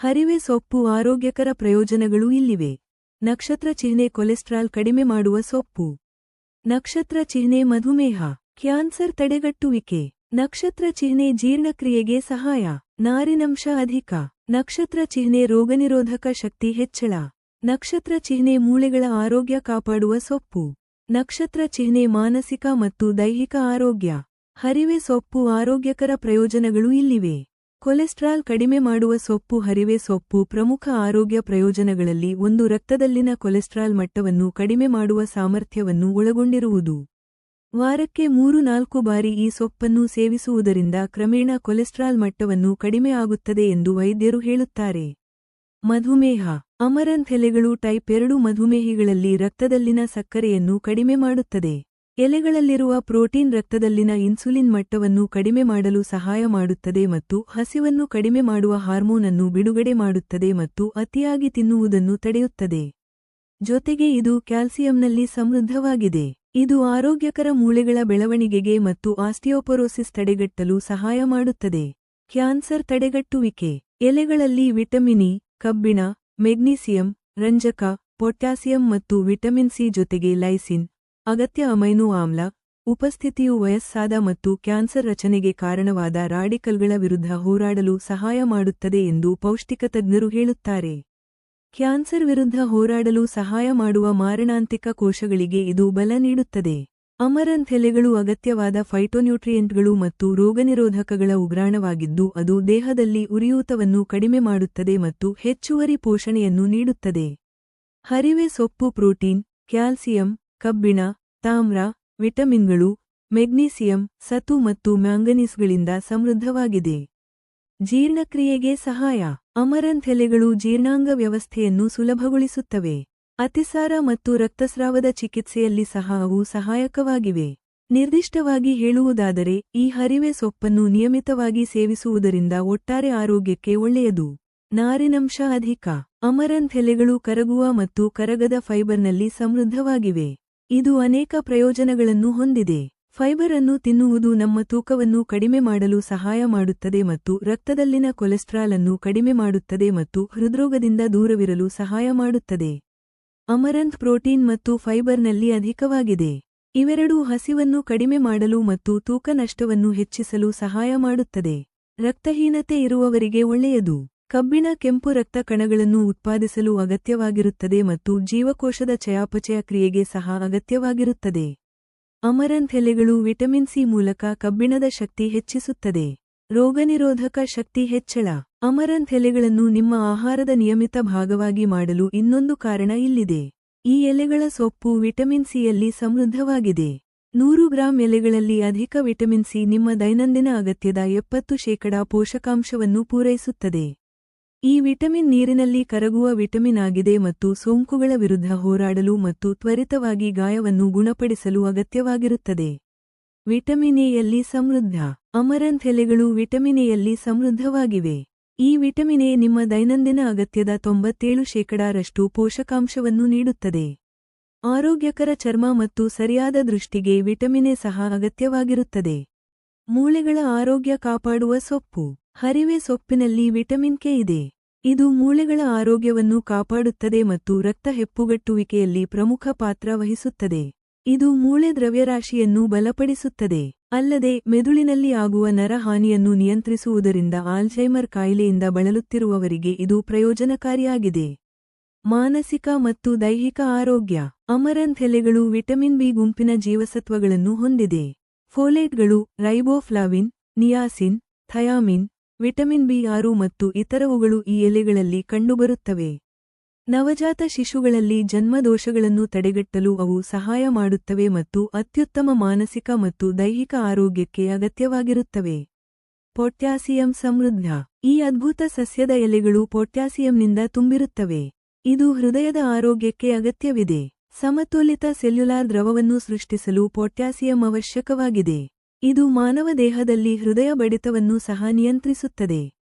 ಹರಿವೆ ಸೊಪ್ಪು ಆರೋಗ್ಯಕರ ಪ್ರಯೋಜನಗಳು ಇಲ್ಲಿವೆ. ನಕ್ಷತ್ರ ಚಿಹ್ನೆ ಕೊಲೆಸ್ಟ್ರಾಲ್ ಕಡಿಮೆ ಮಾಡುವ ಸೊಪ್ಪು. ನಕ್ಷತ್ರ ಚಿಹ್ನೆ ಮಧುಮೇಹ, ಕ್ಯಾನ್ಸರ್ ತಡೆಗಟ್ಟುವಿಕೆ. ನಕ್ಷತ್ರ ಚಿಹ್ನೆ ಜೀರ್ಣಕ್ರಿಯೆಗೆ ಸಹಾಯ. ನಾರಿನಂಶ ಅಧಿಕ. ನಕ್ಷತ್ರ ಚಿಹ್ನೆ ರೋಗನಿರೋಧಕ ಶಕ್ತಿ ಹೆಚ್ಚಳ. ನಕ್ಷತ್ರ ಚಿಹ್ನೆ ಮೂಳೆಗಳ ಆರೋಗ್ಯ ಕಾಪಾಡುವ ಸೊಪ್ಪು. ನಕ್ಷತ್ರ ಚಿಹ್ನೆ ಮಾನಸಿಕ ಮತ್ತು ದೈಹಿಕ ಆರೋಗ್ಯ. ಹರಿವೆ ಸೊಪ್ಪು ಆರೋಗ್ಯಕರ ಪ್ರಯೋಜನಗಳು ಇಲ್ಲಿವೆ. ಕೊಲೆಸ್ಟ್ರಾಲ್ ಕಡಿಮೆ ಮಾಡುವ ಸೊಪ್ಪು, ಹರಿವೆ ಸೊಪ್ಪು, ಪ್ರಮುಖ ಆರೋಗ್ಯ ಪ್ರಯೋಜನಗಳಲ್ಲಿ ಒಂದು ರಕ್ತದಲ್ಲಿನ ಕೊಲೆಸ್ಟ್ರಾಲ್ ಮಟ್ಟವನ್ನು ಕಡಿಮೆ ಮಾಡುವ ಸಾಮರ್ಥ್ಯವನ್ನು ಒಳಗೊಂಡಿರುವುದು. ವಾರಕ್ಕೆ ಮೂರು, ನಾಲ್ಕು ಬಾರಿ ಈ ಸೊಪ್ಪನ್ನು ಸೇವಿಸುವುದರಿಂದ ಕ್ರಮೇಣ ಕೊಲೆಸ್ಟ್ರಾಲ್ ಮಟ್ಟವನ್ನು ಕಡಿಮೆ ಆಗುತ್ತದೆ ಎಂದು ವೈದ್ಯರು ಹೇಳುತ್ತಾರೆ. ಮಧುಮೇಹ. ಅಮರಂಥೆಲೆಗಳು ಟೈಪ್ ಎರಡು ಮಧುಮೇಹಿಗಳಲ್ಲಿ ರಕ್ತದಲ್ಲಿನ ಸಕ್ಕರೆಯನ್ನು ಕಡಿಮೆ ಮಾಡುತ್ತದೆ. ಎಲೆಗಳಲ್ಲಿರುವ ಪ್ರೋಟೀನ್ ರಕ್ತದಲ್ಲಿನ ಇನ್ಸುಲಿನ್ ಮಟ್ಟವನ್ನು ಕಡಿಮೆ ಮಾಡಲು ಸಹಾಯ ಮಾಡುತ್ತದೆ ಮತ್ತು ಹಸಿವನ್ನು ಕಡಿಮೆ ಮಾಡುವ ಹಾರ್ಮೋನ್ ಅನ್ನು ಬಿಡುಗಡೆ ಮಾಡುತ್ತದೆ ಮತ್ತು ಅತಿಯಾಗಿ ತಿನ್ನುವುದನ್ನು ತಡೆಯುತ್ತದೆ. ಜೊತೆಗೆ ಇದು ಕ್ಯಾಲ್ಸಿಯಂನಲ್ಲಿ ಸಮೃದ್ಧವಾಗಿದೆ. ಇದು ಆರೋಗ್ಯಕರ ಮೂಳೆಗಳ ಬೆಳವಣಿಗೆಗೆ ಮತ್ತು ಆಸ್ಟಿಯೋಪೊರೋಸಿಸ್ ತಡೆಗಟ್ಟಲು ಸಹಾಯ ಮಾಡುತ್ತದೆ. ಕ್ಯಾನ್ಸರ್ ತಡೆಗಟ್ಟುವಿಕೆ. ಎಲೆಗಳಲ್ಲಿ ವಿಟಮಿನ್ ಕಬ್ಬಿಣ, ಮೆಗ್ನೀಸಿಯಂ, ರಂಜಕ, ಪೊಟ್ಯಾಸಿಯಂ ಮತ್ತು ವಿಟಮಿನ್ ಸಿ ಜೊತೆಗೆ ಲೈಸಿನ್ ಅಗತ್ಯ ಅಮೈನೋ ಆಮ್ಲ, ಉಪಸ್ಥಿತಿಯು ವಯಸ್ಸಾದ ಮತ್ತು ಕ್ಯಾನ್ಸರ್ ರಚನೆಗೆ ಕಾರಣವಾದ ರಾಡಿಕಲ್ಗಳ ವಿರುದ್ಧ ಹೋರಾಡಲು ಸಹಾಯ ಮಾಡುತ್ತದೆ ಎಂದು ಪೌಷ್ಟಿಕ ತಜ್ಞರು ಹೇಳುತ್ತಾರೆ. ಕ್ಯಾನ್ಸರ್ ವಿರುದ್ಧ ಹೋರಾಡಲು ಸಹಾಯ ಮಾಡುವ ಮಾರಣಾಂತಿಕ ಕೋಶಗಳಿಗೆ ಇದು ಬಲ ನೀಡುತ್ತದೆ. ಅಮರಂಥೆಲೆಗಳು ಅಗತ್ಯವಾದ ಫೈಟೋನ್ಯೂಟ್ರಿಯೆಂಟ್ಗಳು ಮತ್ತು ರೋಗನಿರೋಧಕಗಳ ಉಗ್ರಾಣವಾಗಿದ್ದು ಅದು ದೇಹದಲ್ಲಿ ಉರಿಯೂತವನ್ನು ಕಡಿಮೆ ಮಾಡುತ್ತದೆ ಮತ್ತು ಹೆಚ್ಚುವರಿ ಪೋಷಣೆಯನ್ನು ನೀಡುತ್ತದೆ. ಹರಿವೆ ಸೊಪ್ಪು ಪ್ರೋಟೀನ್, ಕ್ಯಾಲ್ಸಿಯಂ, ಕಬ್ಬಿಣ ತಾಮ್ರ, ವಿಟಮಿನ್ಗಳು, ಮೆಗ್ನೀಸಿಯಂ, ಸತು ಮತ್ತು ಮ್ಯಾಂಗನೀಸ್ಗಳಿಂದ ಸಮೃದ್ಧವಾಗಿದೆ. ಜೀರ್ಣಕ್ರಿಯೆಗೆ ಸಹಾಯ. ಅಮರಂಥ್ ಎಲೆಗಳು ಜೀರ್ಣಾಂಗ ವ್ಯವಸ್ಥೆಯನ್ನು ಸುಲಭಗೊಳಿಸುತ್ತವೆ. ಅತಿಸಾರ ಮತ್ತು ರಕ್ತಸ್ರಾವದ ಚಿಕಿತ್ಸೆಯಲ್ಲಿ ಸಹ ಅವು ಸಹಾಯಕವಾಗಿವೆ. ನಿರ್ದಿಷ್ಟವಾಗಿ ಹೇಳುವುದಾದರೆ, ಈ ಹರಿವೆ ಸೊಪ್ಪನ್ನು ನಿಯಮಿತವಾಗಿ ಸೇವಿಸುವುದರಿಂದ ಒಟ್ಟಾರೆ ಆರೋಗ್ಯಕ್ಕೆ ಒಳ್ಳೆಯದು. ನಾರಿನಂಶ ಅಧಿಕ. ಅಮರಂಥ್ ಎಲೆಗಳು ಕರಗುವ ಮತ್ತು ಕರಗದ ಫೈಬರ್ನಲ್ಲಿ ಸಮೃದ್ಧವಾಗಿವೆ. ಇದು ಅನೇಕ ಪ್ರಯೋಜನಗಳನ್ನು ಹೊಂದಿದೆ. ಫೈಬರ್ ಅನ್ನು ತಿನ್ನುವುದು ನಮ್ಮ ತೂಕವನ್ನು ಕಡಿಮೆ ಮಾಡಲು ಸಹಾಯ ಮಾಡುತ್ತದೆ ಮತ್ತು ರಕ್ತದಲ್ಲಿನ ಕೊಲೆಸ್ಟ್ರಾಲ್ ಅನ್ನು ಕಡಿಮೆ ಮಾಡುತ್ತದೆ ಮತ್ತು ಹೃದ್ರೋಗದಿಂದ ದೂರವಿರಲು ಸಹಾಯ ಮಾಡುತ್ತದೆ. ಅಮರಂತ್ ಪ್ರೋಟೀನ್ ಮತ್ತು ಫೈಬರ್ನಲ್ಲಿ ಅಧಿಕವಾಗಿದೆ. ಇವೆರಡೂ ಹಸಿವನ್ನು ಕಡಿಮೆ ಮಾಡಲು ಮತ್ತು ತೂಕ ನಷ್ಟವನ್ನು ಹೆಚ್ಚಿಸಲು ಸಹಾಯ ಮಾಡುತ್ತದೆ. ರಕ್ತಹೀನತೆ ಇರುವವರಿಗೆ ಒಳ್ಳೆಯದು. ಕಬ್ಬಿಣ ಕೆಂಪು ರಕ್ತ ಕಣಗಳನ್ನು ಉತ್ಪಾದಿಸಲು ಅಗತ್ಯವಾಗಿರುತ್ತದೆ ಮತ್ತು ಜೀವಕೋಶದ ಚಯಾಪಚಯ ಕ್ರಿಯೆಗೆ ಸಹ ಅಗತ್ಯವಾಗಿರುತ್ತದೆ. ಅಮರಂಥ್ ಎಲೆಗಳು ವಿಟಮಿನ್ ಸಿ ಮೂಲಕ ಕಬ್ಬಿಣದ ಶಕ್ತಿ ಹೆಚ್ಚಿಸುತ್ತದೆ. ರೋಗನಿರೋಧಕ ಶಕ್ತಿ ಹೆಚ್ಚಳ. ಅಮರಂಥ್ ಎಲೆಗಳನ್ನು ನಿಮ್ಮ ಆಹಾರದ ನಿಯಮಿತ ಭಾಗವಾಗಿ ಮಾಡಲು ಇನ್ನೊಂದು ಕಾರಣ ಇಲ್ಲಿದೆ. ಈ ಎಲೆಗಳ ಸೊಪ್ಪು ವಿಟಮಿನ್ ಸಿಯಲ್ಲಿ ಸಮೃದ್ಧವಾಗಿದೆ. ನೂರು ಗ್ರಾಂ ಎಲೆಗಳಲ್ಲಿ ಅಧಿಕ ವಿಟಮಿನ್ ಸಿ ನಿಮ್ಮ ದೈನಂದಿನ ಅಗತ್ಯದ ಎಪ್ಪತ್ತು ಶೇಕಡಾ ಪೋಷಕಾಂಶವನ್ನು ಪೂರೈಸುತ್ತದೆ. ಈ ವಿಟಮಿನ್ ನೀರಿನಲ್ಲಿ ಕರಗುವ ವಿಟಮಿನ್ ಆಗಿದೆ ಮತ್ತು ಸೋಂಕುಗಳ ವಿರುದ್ಧ ಹೋರಾಡಲು ಮತ್ತು ತ್ವರಿತವಾಗಿ ಗಾಯವನ್ನು ಗುಣಪಡಿಸಲು ಅಗತ್ಯವಾಗಿರುತ್ತದೆ. ವಿಟಮಿನ್ ಎಯಲ್ಲಿ ಸಮೃದ್ಧ ಅಮರಂಥ್ ಎಲೆಗಳು ವಿಟಮಿನ್ ಎಯಲ್ಲಿ ಸಮೃದ್ಧವಾಗಿವೆ. ಈ ವಿಟಮಿನ್ ಎ ನಿಮ್ಮ ದೈನಂದಿನ ಅಗತ್ಯದ ತೊಂಬತ್ತೇಳು ಶೇಕಡಾರಷ್ಟು ಪೋಷಕಾಂಶವನ್ನು ನೀಡುತ್ತದೆ. ಆರೋಗ್ಯಕರ ಚರ್ಮ ಮತ್ತು ಸರಿಯಾದ ದೃಷ್ಟಿಗೆ ವಿಟಮಿನ್ ಎ ಸಹ ಅಗತ್ಯವಾಗಿರುತ್ತದೆ. ಮೂಳೆಗಳ ಆರೋಗ್ಯ ಕಾಪಾಡುವ ಸೊಪ್ಪು. ಹರಿವೆ ಸೊಪ್ಪಿನಲ್ಲಿ ವಿಟಮಿನ್ ಕೆ ಇದೆ. ಇದು ಮೂಳೆಗಳ ಆರೋಗ್ಯವನ್ನು ಕಾಪಾಡುತ್ತದೆ ಮತ್ತು ರಕ್ತ ಹೆಪ್ಪುಗಟ್ಟುವಿಕೆಯಲ್ಲಿ ಪ್ರಮುಖ ಪಾತ್ರ ವಹಿಸುತ್ತದೆ. ಇದು ಮೂಳೆ ದ್ರವ್ಯರಾಶಿಯನ್ನು ಬಲಪಡಿಸುತ್ತದೆ. ಅಲ್ಲದೆ, ಮೆದುಳಿನಲ್ಲಿ ಆಗುವ ನರಹಾನಿಯನ್ನು ನಿಯಂತ್ರಿಸುವುದರಿಂದ ಆಲ್ಝೈಮರ್ ಕಾಯಿಲೆಯಿಂದ ಬಳಲುತ್ತಿರುವವರಿಗೆ ಇದು ಪ್ರಯೋಜನಕಾರಿಯಾಗಿದೆ. ಮಾನಸಿಕ ಮತ್ತು ದೈಹಿಕ ಆರೋಗ್ಯ. ಅಮರಂಥೆಲೆಗಳು ವಿಟಮಿನ್ ಬಿ ಗುಂಪಿನ ಜೀವಸತ್ವಗಳನ್ನು ಹೊಂದಿದೆ. ಫೋಲೇಟ್ಗಳು riboflavin, niacin, thiamine, vitamin B ಆರು ಮತ್ತು ಇತರವುಗಳು ಈ ಎಲೆಗಳಲ್ಲಿ ಕಂಡುಬರುತ್ತವೆ. ನವಜಾತ ಶಿಶುಗಳಲ್ಲಿ ಜನ್ಮದೋಷಗಳನ್ನು ತಡೆಗಟ್ಟಲು ಅವು ಸಹಾಯ ಮಾಡುತ್ತವೆ ಮತ್ತು ಅತ್ಯುತ್ತಮ ಮಾನಸಿಕ ಮತ್ತು ದೈಹಿಕ ಆರೋಗ್ಯಕ್ಕೆ ಅಗತ್ಯವಾಗಿರುತ್ತವೆ. ಪೊಟ್ಯಾಸಿಯಂ ಸಮೃದ್ಧ. ಈ ಅದ್ಭುತ ಸಸ್ಯದ ಎಲೆಗಳು ಪೊಟ್ಯಾಸಿಯಂನಿಂದ ತುಂಬಿರುತ್ತವೆ. ಇದು ಹೃದಯದ ಆರೋಗ್ಯಕ್ಕೆ ಅಗತ್ಯವಿದೆ. ಸಮತೋಲಿತ ಸೆಲ್ಯುಲಾರ್ ದ್ರವವನ್ನು ಸೃಷ್ಟಿಸಲು ಪೊಟ್ಯಾಸಿಯಂ ಅವಶ್ಯಕವಾಗಿದೆ. ಇದು ಮಾನವ ದೇಹದಲ್ಲಿ ಹೃದಯ ಬಡಿತವನ್ನು ಸಹ ನಿಯಂತ್ರಿಸುತ್ತದೆ.